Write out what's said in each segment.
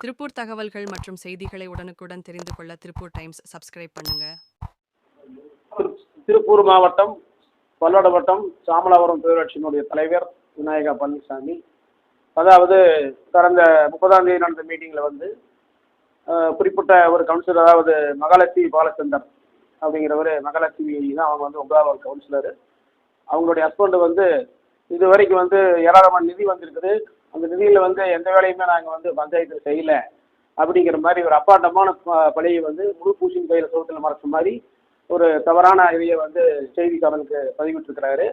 திருப்பூர் தகவல்கள் மற்றும் செய்திகளை உடனுக்குடன் தெரிந்து கொள்ள திருப்பூர் டைம்ஸ் சப்ஸ்கிரைப் பண்ணுங்க. திருப்பூர் மாவட்டம் பல்லட வட்டம் சாமலாபுரம் பேரூராட்சியினுடைய தலைவர் விநாயகா பழனிசாமி. அதாவது கடந்த முப்பதாம் தேதி நடந்த மீட்டிங்கில் வந்து குறிப்பிட்ட ஒரு கவுன்சிலர் அதாவது மகாலட்சுமி பாலச்சந்தர் அப்படிங்கிறவர் மகாலட்சுமி தான் அவங்க வந்து ஒன்பதாவது கவுன்சிலர் அவங்களுடைய ஹஸ்பண்டு வந்து இது வரைக்கும் வந்து ஏராளமான நிதி வந்திருக்குது. அந்த நிதியில் வந்து எந்த வேலையுமே நாங்கள் வந்து பஞ்சாயத்தில் செய்யலை. அப்படிங்கிற மாதிரி ஒரு அப்பாண்டமான ப- பழியை வந்து முழு பூசின் கையில் சோத்தில் மறைச்ச மாதிரி ஒரு தவறான இதையை வந்து செய்திக்காரனுக்கு பதிவிட்டிருக்கிறாரு.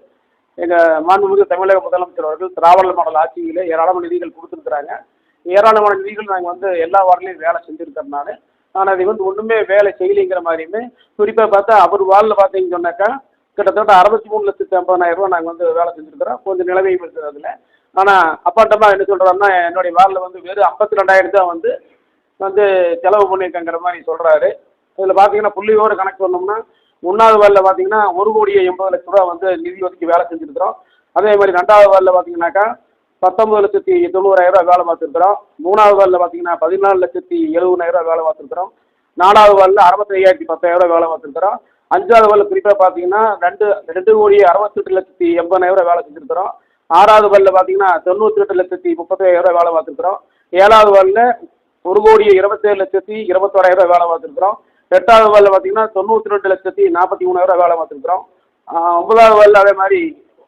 எங்கள் மாண்புமிகு தமிழக முதலமைச்சர் அவர்கள் திராவிட மாடல் ஆட்சியில் ஏராளமான நிதிகள் கொடுத்துருக்குறாங்க. ஏராளமான நிதிகள் நாங்கள் வந்து எல்லா வார்டிலையும் வேலை செஞ்சுருக்கறனால ஆனால் அதை வந்து ஒன்றுமே வேலை செய்யலைங்கிற மாதிரியுமே குறிப்பாக பார்த்தா அவர் வார்டில் பார்த்தீங்கன்னு சொன்னாக்கா கிட்டத்தட்ட அறுபத்தி மூணு லட்சத்தி ஐம்பதாயிரம் ரூபா நாங்கள் வந்து வேலை செஞ்சுருக்கிறோம். கொஞ்சம் நிலைமை இருக்கிறதுல ஆனால் அப்பாட்டமாக என்ன சொல்கிறாருன்னா என்னுடைய வார்டில் வந்து வெறும் ஐம்பத்தி ரெண்டாயிரம் தான் வந்து வந்து செலவு பண்ணியிருக்கேங்கிற மாதிரி சொல்கிறாரு இதில் பார்த்தீங்கன்னா புள்ளியோட கணக்கு பண்ணோம்னா ஒன்றாவது வார்டில் பார்த்தீங்கன்னா ஒரு கோடியே எண்பது லட்ச ரூபா வந்து நிதி ஒதுக்கி வேலை செஞ்சுருக்கிறோம். அதே மாதிரி ரெண்டாவது வார்டில் பார்த்தீங்கன்னாக்கா பத்தொம்பது லட்சத்தி தொண்ணூறாயிரம் ரூபா வேலை பார்த்துருக்குறோம். மூணாவது வார்டில் பார்த்தீங்கன்னா பதினாலு லட்சத்தி எழுபதாயிரம் ரூபா வேலை பார்த்துருக்குறோம். நாலாவது வாரில் அறுபத்தி ஐயாயிரத்தி பத்தாயிரம் ரூபா வேலை பார்த்துருக்குறோம். அஞ்சாவது வாரில் குறிப்பாக பார்த்தீங்கன்னா ரெண்டு ரெண்டு கோடி அறுபத்தெட்டு லட்சத்தி எண்பதாயிரம் ரூபா வேலை செஞ்சுருக்கிறோம். ஆறாவது வாரில் பார்த்தீங்கன்னா தொண்ணூற்றி எட்டு லட்சத்தி முப்பத்தாயிரம் ரூபாய் வேலை பார்த்துருக்குறோம். ஏழாவது வாரில் ஒரு கோடி இருபத்தேழு லட்சத்தி இருபத்தோராயிரம் ரூபாய் வேலை பார்த்துருக்குறோம். எட்டாவது வாரில் பார்த்தீங்கன்னா தொண்ணூற்றி ரெண்டு லட்சத்தி நாற்பத்தி மூணாயிரம் ரூபாய் வேலை பார்த்துருக்குறோம். ஒன்பதாவது வாரில் அதே மாதிரி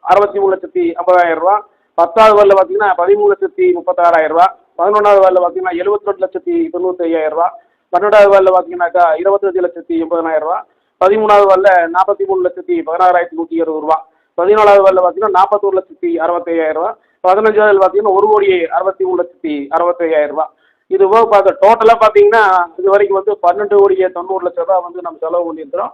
அறுபத்தி மூணு லட்சத்தி ஐம்பதாயிரம் ரூபா பத்தாவது வாரில் பார்த்தீங்கன்னா பதிமூணு லட்சத்தி முப்பத்தாறாயிரம் ரூபா பதினொன்றாவது வாரில் பார்த்தீங்கன்னா எழுபத்தி ரெண்டு லட்சத்தி தொண்ணூற்றி ஐயாயிரம் ரூபா பன்னெண்டாவது வாரில் பார்த்தீங்கன்னாக்கா இருபத்தஞ்சு லட்சத்தி எண்பதனாயிரம் ரூபா பதிமூணாவது வாரில் நாற்பத்தி மூணு லட்சத்தி பதினாறாயிரத்தி நூற்றி இருபது ரூபா பதினாலாவது வாரில் பார்த்தீங்கன்னா நாற்பத்தோரு லட்சத்தி அறுபத்தி ஐயாயிரம் ரூபா பதினஞ்சாவது பார்த்தீங்கன்னா ஒரு கோடி அறுபத்தி மூணு லட்சத்தி அறுபத்தி ஐயாயிரம் ரூபா இது போக பார்த்து டோட்டலாக பார்த்தீங்கன்னா இது வரைக்கும் வந்து பன்னெண்டு கோடியே தொண்ணூறு லட்ச ரூபா வந்து நம்ம செலவு பண்ணியிருக்கிறோம்.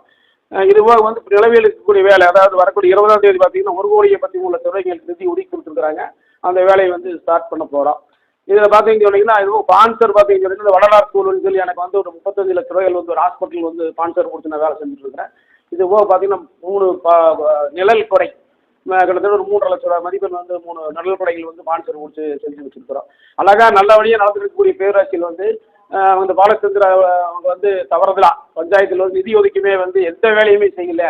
இது போக வந்து நிலவில் இருக்கக்கூடிய வேலை அதாவது வரக்கூடிய இருபதாம் தேதி பார்த்தீங்கன்னா ஒரு கோடியை பத்தி மூணு லட்ச ரூபாய் எங்களுக்கு நிதி ஒதுக்கி கொடுத்துருக்குறாங்க. அந்த வேலையை வந்து ஸ்டார்ட் பண்ண போகிறோம் இதில் பார்த்தீங்கன்னு சொன்னீங்கன்னா இது ஸ்பான்சர் பார்த்தீங்கன்னு சொன்னீங்கன்னா வடலார் ஸ்கூல்னு சொல்லி எனக்கு வந்து ஒரு முப்பத்தஞ்சு லட்ச ரூபாய்கள் வந்து ஒரு ஹாஸ்பிட்டல் வந்து ஸ்பான்சர் கொடுத்து நான் வேலை செஞ்சுட்டு இருக்கிறேன். இது போக பார்த்தீங்கன்னா மூணு பா நிழல் குறை கிட்டத்தட்ட ஒரு மூன்றரை லட்ச ரூபாய் மதிப்பெண் வந்து மூணு நிழல் குறைகள் வந்து ஸ்பான்சர் கொடுத்து செஞ்சு வச்சிருக்கிறோம். அழகா நல்லபடியாக நடந்திருக்கக்கூடிய பேராட்சியில் வந்து அந்த பாலச்சந்திர அவங்க வந்து தவறுதலா பஞ்சாயத்தில் வந்து நிதி ஒதுக்குமே வந்து எந்த வேலையுமே செய்யல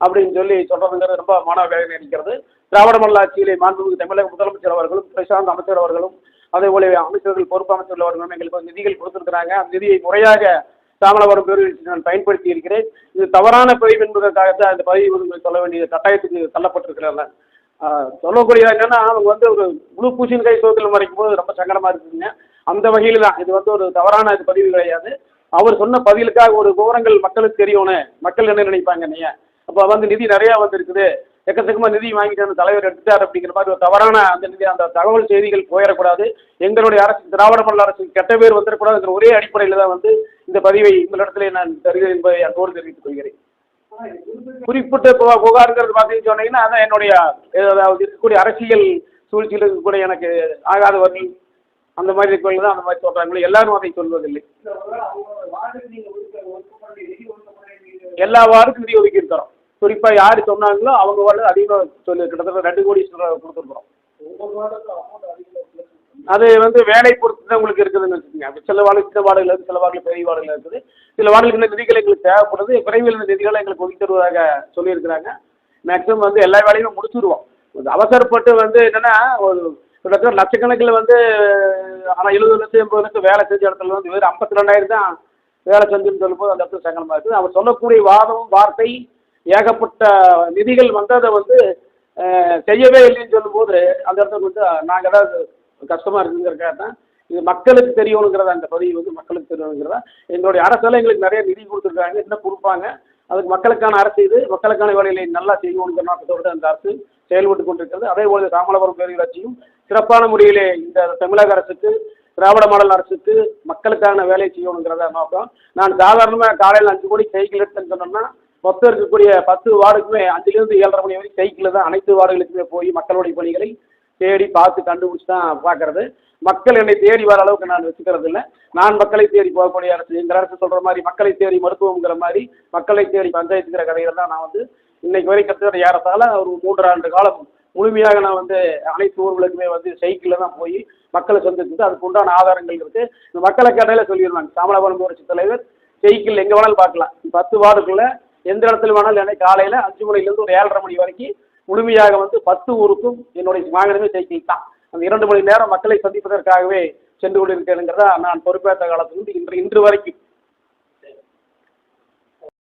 அப்படின்னு சொல்லி சொல்றதுங்கிறது ரொம்ப மன வேதனை அளிக்கிறது. திராவிட மாடல் ஆட்சியிலே மாண்புமிகு தமிழக முதலமைச்சர் அவர்களும் பிரசாந்த் அமைச்சர் அவர்களும் அதே போல அமைச்சர்கள் பொறுப்பு அமைச்சர்கள் அவர்களும் எங்களுக்கு நிதிகள் கொடுத்துருக்கிறாங்க. அந்த நிதியை முறையாக தாமலபுரம் பேரூராட்சி நான் பயன்படுத்தி இருக்கிறேன். இது தவறான பதிவு என்பதற்காகத்தான் அந்த பதிவு வந்து சொல்ல வேண்டிய கட்டாயத்துக்கு தள்ளப்பட்டிருக்கிறாங்க ஆஹ் சொல்லக்கூடியது என்னன்னா அவங்க வந்து ஒரு முழு பூசின் கை சோதத்தில் மறைக்கும் போது ரொம்ப சங்கடமா இருக்குதுங்க. அந்த வகையில் தான். இது வந்து ஒரு தவறான இது பதிவு கிடையாது. அவர் சொன்ன பதிலுக்காக ஒரு விவரங்கள் மக்களுக்கு தெரியணும் மக்கள் என்ன நினைப்பாங்க நீங்க அப்போ வந்து நிதி நிறையா வந்திருக்குது. எக்கச்சக்கமாக நிதி வாங்கிட்டு அந்த தலைவர் எடுத்துட்டார் அப்படிங்கிற மாதிரி ஒரு தவறான அந்த நிதி அந்த தகவல் செய்திகள் போயிடக்கூடாது. எங்களுடைய அரசு திராவிட மண்டல அரசு கெட்ட பேர் வந்துடக்கூடாதுங்கிற ஒரே அடிப்படையில் தான் வந்து இந்த பதிவை உங்களிடத்திலே நான் தருகிறேன் என்பதை அன்போடு தெரிவித்துக் கொள்கிறேன். குறிப்பிட்ட புகா- புகாருங்கிறது பார்த்தீங்கன்னு சொன்னீங்கன்னா அதான் என்னுடைய அதாவது இருக்கக்கூடிய அரசியல் சூழ்ச்சியில் இருக்கக்கூடிய எனக்கு ஆகாதவர்கள் அந்த மாதிரி இருக்கவங்க தான் அந்த மாதிரி சொல்கிறாங்களே எல்லாரும் அதை சொல்வதில்லை. எல்லா வார்டுக்கும் நிதி ஒதுக்கி இருக்கிறோம் குறிப்பாக யார் சொன்னாங்களோ அவங்க வார்டு அதிகமாக சொல்லி கிட்டத்தட்ட ரெண்டு கோடி கொடுத்துருக்குறோம். அது வந்து வேலை பொறுத்து தான் உங்களுக்கு இருக்குதுன்னு வச்சுக்கோங்க. அப்ப சில வாடகை சின்ன வாடகையில் இருக்குது சில வாடகை பெரிய வாடகையில் இருக்குது. சில வாடகைக்கு இந்த நிதிகள் எங்களுக்கு தேவைப்படுது. விரைவில் இந்த நிதிகளை எங்களுக்கு ஒதுக்கி தருவதாக சொல்லியிருக்கிறாங்க. மேக்ஸிமம் வந்து எல்லா வேலையும் முடிச்சுருவோம் அவசரப்பட்டு வந்து என்னென்னா ஒரு கிட்டத்தட்ட லட்சக்கணக்கில் வந்து ஆனால் எழுபது லட்சம் எண்பது லட்சம் வேலை செஞ்ச இடத்துல வந்து வெறும் ஐம்பத்தி ரெண்டாயிரம் தான் வேலை செஞ்சுன்னு சொல்லும்போது அந்த இடத்துல சங்கடமாக இருக்குது. அவர் சொல்லக்கூடிய வாதம் வார்த்தை ஏகப்பட்ட நிதிகள் வந்ததை வந்து செய்யவே இல்லைன்னு சொல்லும்போது அந்த இடத்துல வந்து நாங்கள் ஏதாவது கஷ்டமாக இருக்குங்கிறக்காக தான் இது மக்களுக்கு தெரியணுங்கிறதா அந்த பதிவு வந்து மக்களுக்கு தெரியணுங்கிறதா. எங்களுடைய அரசால் எங்களுக்கு நிறைய நிதி கொடுத்துருக்காங்க இன்னும் கொடுப்பாங்க அதுக்கு மக்களுக்கான அரசு இது மக்களுக்கான வேலைகளை நல்லா செய்யணுங்கிற நோக்கத்தோடு அந்த அரசு செயல்பட்டு கொண்டிருக்கிறது. அதே போல ராமநாதபுரம் பேரூராட்சியும் சிறப்பான முறையிலே இந்த தமிழக அரசுக்கு திராவிட மாடல் அரசுக்கு மக்களுக்கான வேலையை செய்யணுங்கிறத நோக்கம். நான் சாதாரணமாக காலையில் அஞ்சு கோடி சைக்கிள் எடுத்தேன்னு சொன்னோம்னா மொத்தம் இருக்கக்கூடிய பத்து வார்டுக்குமே அஞ்சுலேருந்து ஏழரை மணி வரைக்கும் சைக்கிள் தான் அனைத்து வார்டுகளுக்குமே போய் மக்களுடைய பணிகளை தேடி பார்த்து கண்டுபிடிச்சி தான் பார்க்கறது. மக்கள் என்னை தேடி வர அளவுக்கு நான் வச்சுக்கிறது இல்லை. நான் மக்களை தேடி போகக்கூடிய அரசு எங்கள் அரசு சொல்கிற மாதிரி மக்களை தேடி மருத்துவங்கிற மாதிரி மக்களை தேடி பஞ்சாயத்துங்கிற கதைகள் தான் நான் வந்து இன்னைக்கு வரைக்கும் கிட்டத்தட்ட ஏறத்தால ஒரு மூன்று ஆண்டு காலம் முழுமையாக நான் வந்து அனைத்து ஊர்களுக்குமே வந்து சைக்கிளில் தான் போய் மக்களை சந்திச்சுட்டு அதுக்கு உண்டான ஆதாரங்கள் இருக்கு. இந்த மக்களை கேட்டாலே சொல்லிடுவாங்க சாமலாபுரம் ஊராட்சி தலைவர் சைக்கிள் எங்கே வேணாலும் பார்க்கலாம். பத்து வார்டுக்குள்ள எந்த இடத்துல வேணாலும் எனக்கு காலையில் அஞ்சு மணிலேருந்து ஒரு ஏழரை மணி வரைக்கும் முழுமையாக வந்து பத்து ஊருக்கும் என்னுடைய வாகனமே சைக்கிள் தான் அந்த இரண்டு மணி நேரம் மக்களை சந்திப்பதற்காகவே சென்று கொண்டிருக்கிறேங்கிறத நான் பொறுப்பேற்ற காலத்திலிருந்து இன்று இன்று வரைக்கும்.